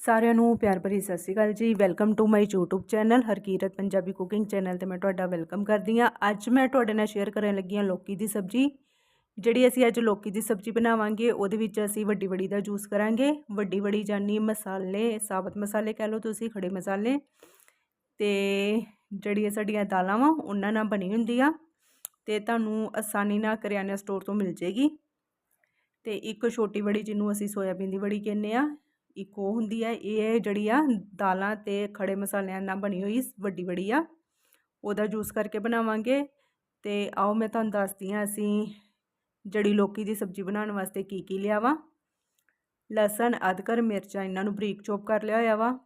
ਸਾਰਿਆਂ ਨੂੰ ਪਿਆਰ ਭਰੀ ਸਤਿ ਸ਼੍ਰੀ ਅਕਾਲ ਜੀ। Welcome to my YouTube channel Harkirat Punjabi cooking channel ਤੇ ਮੈਂ ਤੁਹਾਡਾ ਵੈਲਕਮ ਕਰਦੀ ਹਾਂ। ਅੱਜ ਮੈਂ ਤੁਹਾਡੇ ਨਾਲ ਸ਼ੇਅਰ ਕਰਨ ਲੱਗੀ ਹਾਂ ਲੋਕੀ ਦੀ ਸਬਜ਼ੀ। ਜਿਹੜੀ ਅਸੀਂ ਅੱਜ ਲੋਕੀ ਦੀ ਸਬਜ਼ੀ ਬਣਾਵਾਂਗੇ, ਉਹਦੇ ਵਿੱਚ ਅਸੀਂ ਵੱਡੀ ਵੜੀ ਦਾ ਜੂਸ ਕਰਾਂਗੇ। ਵੱਡੀ ਵੜੀ ਜਾਨੀ ਮਸਾਲੇ, ਸਾਬਤ ਮਸਾਲੇ ਕਹਿ ਲਓ ਤੁਸੀਂ, ਖੜੇ ਮਸਾਲੇ। ਤੇ ਜਿਹੜੀਆਂ ਸਾਡੀਆਂ ਦਾਲਾਂ ਵਾ, ਉਹਨਾਂ ਨਾਲ ਬਣੀ ਹੁੰਦੀ ਆ। ਤੇ ਤੁਹਾਨੂੰ ਆਸਾਨੀ ਨਾਲ ਕਰਿਆਨਾ ਸਟੋਰ ਤੋਂ ਮਿਲ ਜੇਗੀ। ਤੇ ਇੱਕ ਛੋਟੀ ਵੜੀ ਜਿਹਨੂੰ ਅਸੀਂ ਸੋਇਆਬੀਨ ਦੀ ਵੜੀ ਕਹਿੰਦੇ ਆ ਇੱਕ ਉਹ ਹੁੰਦੀ ਹੈ ਇਹ ਜਿਹੜੀ ਆ ਦਾਲਾਂ ਤੇ ਖੜੇ ਮਸਾਲਿਆਂ ਨਾਲ ਬਣੀ ਹੋਈ ਵੱਡੀ ਬੜੀ ਆ, ਉਹਦਾ ਜੂਸ ਕਰਕੇ ਬਣਾਵਾਂਗੇ ਤੇ ਆਓ ਮੈਂ ਤੁਹਾਨੂੰ ਦੱਸਦੀ ਹਾਂ ਅਸੀਂ ਜੜੀ ਲੋਕੀ ਦੀ ਸਬਜ਼ੀ ਬਣਾਉਣ ਵਾਸਤੇ ਕੀ ਕੀ ਲਿਆ ਵਾ। ਲਸਣ, ਅਦਰਕ, ਮਿਰਚਾਂ ਇਹਨਾਂ ਨੂੰ ਬਰੀਕ ਚੋਪ ਕਰ ਲਿਆ ਹੋਇਆ ਵਾ,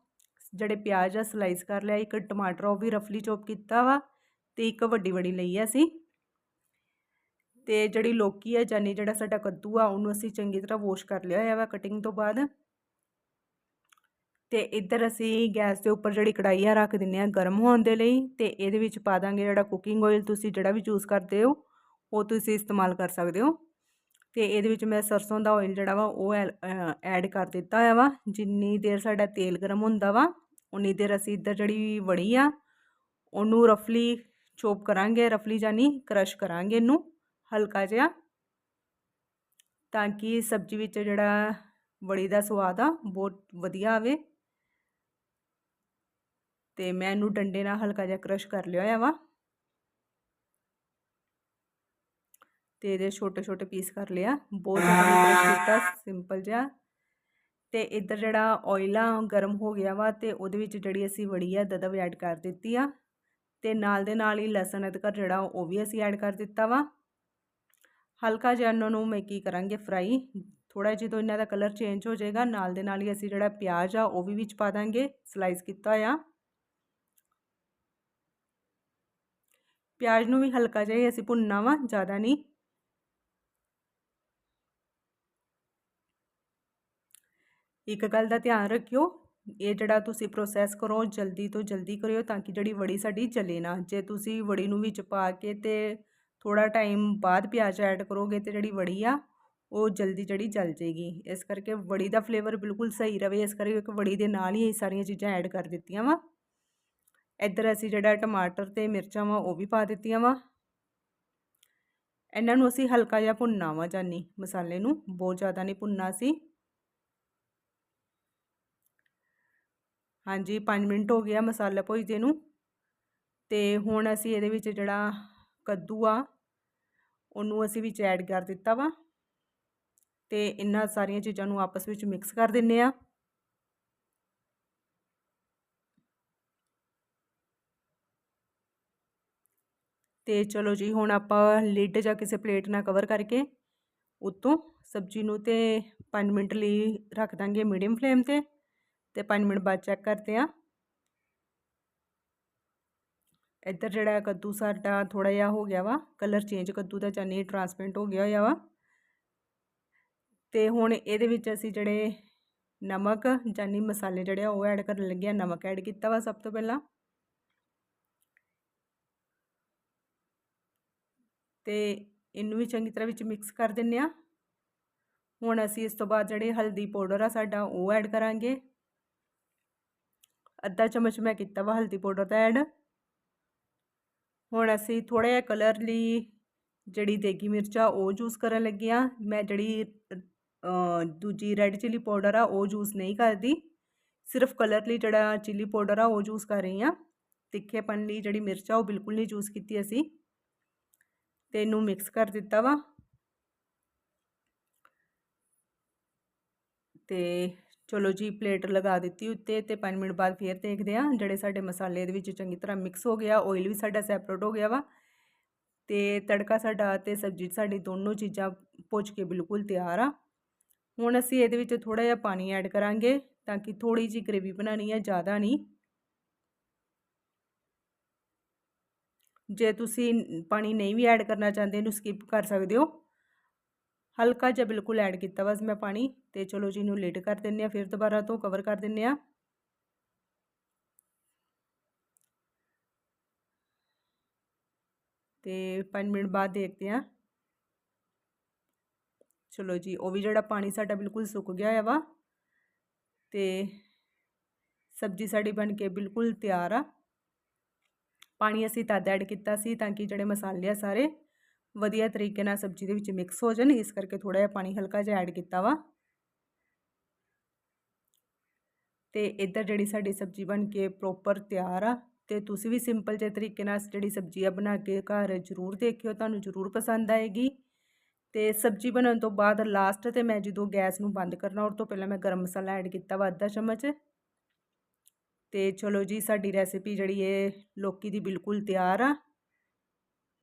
ਜਿਹੜੇ ਪਿਆਜ਼ ਆ ਸਲਾਈਸ ਕਰ ਲਿਆ, ਇੱਕ ਟਮਾਟਰ ਉਹ ਵੀ ਰਫਲੀ ਚੋਪ ਕੀਤਾ ਵਾ ਤੇ ਇੱਕ ਵੱਡੀ ਵੱਡੀ ਲਈ ਆ ਅਸੀਂ। ਤੇ ਜਿਹੜੀ ਲੋਕੀ ਆ ਜਾਨੀ ਜਿਹੜਾ ਸਾਡਾ ਕੱਦੂ ਆ, ਉਹਨੂੰ ਅਸੀਂ ਚੰਗੀ ਤਰ੍ਹਾਂ ਵਾਸ਼ ਕਰ ਲਿਆ ਹੋਇਆ ਵਾ ਕਟਿੰਗ ਤੋਂ ਬਾਅਦ। ਤੇ ਇੱਧਰ ਅਸੀਂ ਗੈਸ ਦੇ ਉੱਪਰ ਜਿਹੜੀ ਕੜਾਈ ਆ ਰੱਖ ਦਿੰਨੇ ਆ ਗਰਮ ਹੋਣ ਦੇ ਲਈ ਤੇ ਇਹਦੇ ਵਿੱਚ ਪਾ ਦਾਂਗੇ ਜਿਹੜਾ ਕੁਕਿੰਗ ਆਇਲ ਤੁਸੀਂ ਜਿਹੜਾ ਵੀ ਚੂਜ਼ ਕਰਦੇ ਹੋ, ਉਹ ਤੁਸੀਂ ਇਸਤੇਮਾਲ ਕਰ ਸਕਦੇ ਹੋ। ਤੇ ਇਹਦੇ ਵਿੱਚ ਮੈਂ ਸਰਸੋਂ ਦਾ ਆਇਲ ਜਿਹੜਾ ਵਾ ਉਹ ਐਡ ਕਰ ਦਿੱਤਾ ਹੋਇਆ ਵਾ, ਜਿੰਨੀ ਦੇਰ ਸਾਡਾ ਤੇਲ ਗਰਮ ਹੁੰਦਾ ਵਾ, ਉਨੀ ਦੇਰ ਅਸੀਂ ਇੱਧਰ ਜਿਹੜੀ ਵੜੀ ਆ, ਉਹਨੂੰ ਰਫਲੀ ਚੋਪ ਕਰਾਂਗੇ ਰਫਲੀ ਜਾਨੀ ਕ੍ਰਸ਼ ਕਰਾਂਗੇ ਇਹਨੂੰ, ਹਲਕਾ ਜਿਹਾ, ਤਾਂ ਕਿ ਸਬਜ਼ੀ ਵਿੱਚ ਜਿਹੜਾ ਵੜੀ ਦਾ ਸਵਾਦ ਆ, ਬਹੁਤ ਵਧੀਆ ਆਵੇ। ਤੇ ਮੈਂ ਇਹਨੂੰ ਡੰਡੇ ਨਾਲ ਹਲਕਾ ਜਿਹਾ ਕ੍ਰਸ਼ ਕਰ ਲਿਆ ਹੋਇਆ ਵਾ। ਤੇ ਇਹਦੇ ਛੋਟੇ ਛੋਟੇ ਪੀਸ ਕਰ ਲਿਆ ਬਹੁਤ ਜ਼ਿਆਦਾ ਕੀਤਾ ਸਿੰਪਲ ਜਿਹਾ। ਤੇ ਇੱਧਰ ਜਿਹੜਾ ਆਇਲ ਆ ਗਰਮ ਹੋ ਗਿਆ ਵਾ ਤੇ ਉਹਦੇ ਵਿੱਚ ਜਿਹੜੀ ਅਸੀਂ ਵੜੀ ਆ ਦਦਵ ਐਡ ਕਰ ਦਿੱਤੀ ਆ। ਤੇ ਨਾਲ ਦੇ ਨਾਲ ਹੀ ਲਸਣ ਅਦਰਕ ਜਿਹੜਾ, ਉਹ ਵੀ ਅਸੀਂ ਐਡ ਕਰ ਦਿੱਤਾ ਵਾ। ਹਲਕਾ ਜਿਹਾ ਇਹਨਾਂ ਨੂੰ ਮੈਂ ਕੀ ਕਰਾਂਗੇ ਫਰਾਈ ਥੋੜਾ ਜਿਹਾ ਇਹਨਾਂ ਦਾ ਕਲਰ ਚੇਂਜ ਹੋ ਜਾਏਗਾ, ਨਾਲ ਦੇ ਨਾਲ ਹੀ ਅਸੀਂ ਜਿਹੜਾ ਪਿਆਜ਼ ਆ, ਉਹ ਵੀ ਵਿੱਚ ਪਾ ਦਾਂਗੇ ਸਲਾਈਸ ਕੀਤਾ ਆ ਪਿਆਜ਼ ਨੂੰ ਵੀ ਹਲਕਾ ਜਿਹਾ ਅਸੀਂ ਭੁੰਨਣਾ ਵਾ, ਜ਼ਿਆਦਾ ਨਹੀਂ। ਇੱਕ ਗੱਲ ਦਾ ਧਿਆਨ ਰੱਖਿਓ, ਇਹ ਜਿਹੜਾ ਤੁਸੀਂ ਪ੍ਰੋਸੈਸ ਕਰੋ, ਜਲਦੀ ਤੋਂ ਜਲਦੀ ਕਰਿਓ ਤਾਂ ਕਿ ਜਿਹੜੀ ਵੜੀ ਸਾਡੀ ਜਲੇ ਨਾ। ਜੇ ਤੁਸੀਂ ਵੜੀ ਨੂੰ ਵਿੱਚ ਪਾ ਕੇ ਤੇ ਥੋੜਾ ਟਾਈਮ ਬਾਅਦ ਪਿਆਜ਼ ਐਡ ਕਰੋਗੇ ਤੇ ਜਿਹੜੀ ਵੜੀ ਆ, ਉਹ ਜਲਦੀ ਜਿਹੜੀ ਜਲ ਜੇਗੀ। ਇਸ ਕਰਕੇ ਵੜੀ ਦਾ ਫਲੇਵਰ ਬਿਲਕੁਲ ਸਹੀ ਰਵੇ, ਇਸ ਕਰਕੇ ਵੜੀ ਦੇ ਨਾਲ ਹੀ ਇਹ ਸਾਰੀਆਂ ਚੀਜ਼ਾਂ ਐਡ ਕਰ ਦਿੱਤੀਆਂ ਵਾ। ਇੱਧਰ ਅਸੀਂ ਜਿਹੜਾ ਟਮਾਟਰ ਤੇ ਮਿਰਚਾਂ ਵਾ, ਉਹ ਵੀ ਪਾ ਦਿੱਤੀਆਂ ਵਾ। ਇਹਨਾਂ ਨੂੰ ਅਸੀਂ ਹਲਕਾ ਜਿਹਾ ਭੁੰਨਣਾ ਵਾ ਜਾਨੀ, ਮਸਾਲੇ ਨੂੰ, ਬਹੁਤ ਜ਼ਿਆਦਾ ਨਹੀਂ ਭੁੰਨਣਾ ਸੀ ਹਾਂਜੀ 5 ਮਿੰਟ ਹੋ ਗਿਆ ਮਸਾਲਾ ਭੁੱਜਦੇ ਨੂੰ। ਤੇ ਹੁਣ ਅਸੀਂ ਇਹਦੇ ਵਿੱਚ ਜਿਹੜਾ ਕੱਦੂ ਆ, ਉਹਨੂੰ ਅਸੀਂ ਵਿੱਚ ਐਡ ਕਰ ਦਿੱਤਾ ਵਾ। ਤੇ ਇਹਨਾਂ ਸਾਰੀਆਂ ਚੀਜ਼ਾਂ ਨੂੰ ਆਪਸ ਵਿੱਚ ਮਿਕਸ ਕਰ ਦਿੰਨੇ ਆ। ਤੇ ਚਲੋ ਜੀ, ਹੁਣ ਆਪਾਂ ਲਿਡ ਜਾਂ ਕਿਸੇ ਪਲੇਟ ਨਾਲ ਕਵਰ ਕਰਕੇ ਉਤੋਂ ਸਬਜ਼ੀ ਨੂੰ ਤੇ 5 ਮਿੰਟ ਲਈ ਰੱਖ ਦਾਂਗੇ ਮੀਡੀਅਮ ਫਲੇਮ ਤੇ ਤੇ 5 ਮਿੰਟ ਬਾਅਦ ਚੈੱਕ ਕਰਦੇ ਆ ਇੱਧਰ ਜਿਹੜਾ ਕੱਦੂ ਸਾਡਾ ਥੋੜਾ ਜਿਹਾ ਹੋ ਗਿਆ ਵਾ ਕਲਰ ਚੇਂਜ ਕੱਦੂ ਦਾ ਚਾਨੀ ਟਰਾਂਸਪੇਰੈਂਟ ਹੋ ਗਿਆ ਹੋਇਆ ਵਾ। ਤੇ ਹੁਣ ਇਹਦੇ ਵਿੱਚ ਅਸੀਂ ਜਿਹੜੇ ਨਮਕ ਜਾਨੀ ਮਸਾਲੇ ਜਿਹੜੇ ਉਹ ਐਡ ਕਰਨ ਲੱਗੇ ਆ ਨਮਕ ਐਡ ਕੀਤਾ ਵਾ ਸਭ ਤੋਂ ਪਹਿਲਾਂ। ਤੇ ਇਹਨੂੰ ਵੀ ਚੰਗੀ ਤਰ੍ਹਾਂ ਵਿੱਚ ਮਿਕਸ ਕਰ ਦਿੰਨੇ ਆ ਹੁਣ ਅਸੀਂ ਇਸ ਤੋਂ ਬਾਅਦ ਜਿਹੜੇ ਹਲਦੀ ਪਾਊਡਰ ਆ ਸਾਡਾ ਉਹ ਐਡ ਕਰਾਂਗੇ। ਅੱਧਾ ਚਮਚ ਮੈਂ ਕੀਤਾ ਵਾ ਹਲਦੀ ਪਾਊਡਰ ਦਾ ਐਡ ਹੁਣ ਅਸੀਂ ਥੋੜਾ ਜਿਹਾ ਕਲਰ ਲਈ ਜਿਹੜੀ ਦੇਗੀ ਮਿਰਚਾ ਉਹ ਯੂਜ਼ ਕਰਨ ਲੱਗੇ ਆ ਮੈਂ ਜਿਹੜੀ ਦੂਜੀ ਰੈੱਡ ਚਿੱਲੀ ਪਾਊਡਰ ਆ ਉਹ ਯੂਜ਼ ਨਹੀਂ ਕਰਦੀ। ਸਿਰਫ ਕਲਰ ਲਈ ਜਿਹੜਾ ਚਿੱਲੀ ਪਾਊਡਰ ਆ ਉਹ ਯੂਜ਼ ਕਰ ਰਹੀ ਆ ਤਿੱਖੇਪਨ ਲਈ ਜਿਹੜੀ ਮਿਰਚ ਆ ਉਹ ਬਿਲਕੁਲ ਨਹੀਂ ਯੂਜ਼ ਕੀਤੀ ਅਸੀਂ। ਤੇ ਇਹਨੂੰ ਮਿਕਸ ਕਰ ਦਿੱਤਾ ਵਾ। ਤੇ ਚਲੋ ਜੀ ਪਲੇਟ ਲਗਾ ਦਿੱਤੀ ਉੱਤੇ ਤੇ 5 ਮਿੰਟ ਬਾਅਦ ਫੇਰ ਦੇਖਦੇ ਆ ਜਿਹੜੇ ਸਾਡੇ ਮਸਾਲੇ ਇਹਦੇ ਵਿੱਚ ਚੰਗੀ ਤਰ੍ਹਾਂ ਮਿਕਸ ਹੋ ਗਿਆ ਆਇਲ ਵੀ ਸਾਡਾ ਸੈਪਰੇਟ ਹੋ ਗਿਆ ਵਾ। ਤੇ ਤੜਕਾ ਸਾਡਾ ਤੇ ਸਬਜ਼ੀ ਸਾਡੀ ਦੋਨੋਂ ਚੀਜ਼ਾਂ ਪੁੱਜ ਕੇ ਬਿਲਕੁਲ ਤਿਆਰ ਆ। ਹੁਣ ਅਸੀਂ ਇਹਦੇ ਵਿੱਚ ਥੋੜਾ ਜਿਹਾ ਪਾਣੀ ਐਡ ਕਰਾਂਗੇ ਤਾਂ ਕਿ ਥੋੜੀ ਜੀ ਗ੍ਰੇਵੀ ਬਣਾਣੀ ਹੈ ਜ਼ਿਆਦਾ ਨਹੀਂ। ਜੇ ਤੁਸੀਂ ਪਾਣੀ ਨਹੀਂ ਵੀ ਐਡ ਕਰਨਾ ਚਾਹੁੰਦੇ, ਇਹਨੂੰ ਸਕਿਪ ਕਰ ਸਕਦੇ ਹੋ। ਹਲਕਾ ਜਿਹਾ ਬਿਲਕੁਲ ਐਡ ਕੀਤਾ ਬਸ ਮੈਂ ਪਾਣੀ, ਤੇ ਚਲੋ ਜੀ ਇਹਨੂੰ ਲੇਟ ਕਰ ਦਿੰਨੇ ਆ ਫਿਰ ਦੁਬਾਰਾ ਤੋਂ ਕਵਰ ਕਰ ਦਿੰਨੇ ਆ ਤੇ 5 ਮਿੰਟ ਬਾਅਦ ਦੇਖਦੇ ਆ ਚਲੋ ਜੀ, ਉਹ ਵੀ ਜਿਹੜਾ ਪਾਣੀ ਸਾਡਾ ਬਿਲਕੁਲ ਸੁੱਕ ਗਿਆ ਹੈ ਵਾ, ਤੇ ਸਬਜ਼ੀ ਸਾਡੀ ਬਣ ਕੇ ਬਿਲਕੁਲ ਤਿਆਰ ਆ। ਪਾਣੀ ਅਸੀਂ ਤਦ ਐਡ ਕੀਤਾ ਸੀ ਤਾਂ ਕਿ ਜਿਹੜੇ ਮਸਾਲੇ ਆ ਸਾਰੇ ਵਧੀਆ ਤਰੀਕੇ ਨਾਲ ਸਬਜ਼ੀ ਦੇ ਵਿੱਚ ਮਿਕਸ ਹੋ ਜਾਣ, ਇਸ ਕਰਕੇ ਥੋੜਾ ਜਿਹਾ ਪਾਣੀ ਹਲਕਾ ਜਿਹਾ ਐਡ ਕੀਤਾ ਵਾ। ਤੇ ਇੱਧਰ ਜਿਹੜੀ ਸਾਡੀ ਸਬਜ਼ੀ ਬਣ ਕੇ ਪ੍ਰੋਪਰ ਤਿਆਰ ਆ ਤੇ ਤੁਸੀਂ ਵੀ ਸਿੰਪਲ ਜਿਹੇ ਤਰੀਕੇ ਨਾਲ ਜਿਹੜੀ ਸਬਜ਼ੀ ਆ ਬਣਾ ਕੇ ਘਰ ਜ਼ਰੂਰ ਦੇਖਿਓ, ਤੁਹਾਨੂੰ ਜ਼ਰੂਰ ਪਸੰਦ ਆਏਗੀ। ਤੇ ਸਬਜ਼ੀ ਬਣਨ ਤੋਂ ਬਾਅਦ ਲਾਸਟ ਤੇ ਮੈਂ ਜਦੋਂ ਗੈਸ ਨੂੰ ਬੰਦ ਕਰਨਾ ਉਸ ਤੋਂ ਪਹਿਲਾਂ ਮੈਂ ਗਰਮ ਮਸਾਲਾ ਐਡ ਕੀਤਾ ਵਾ ਅੱਧਾ ਚਮਚ। ਤੇ ਚਲੋ ਜੀ ਸਾਡੀ ਰੈਸਿਪੀ ਜਿਹੜੀ ਏ ਲੋਕੀ ਦੀ ਬਿਲਕੁਲ ਤਿਆਰ ਆ।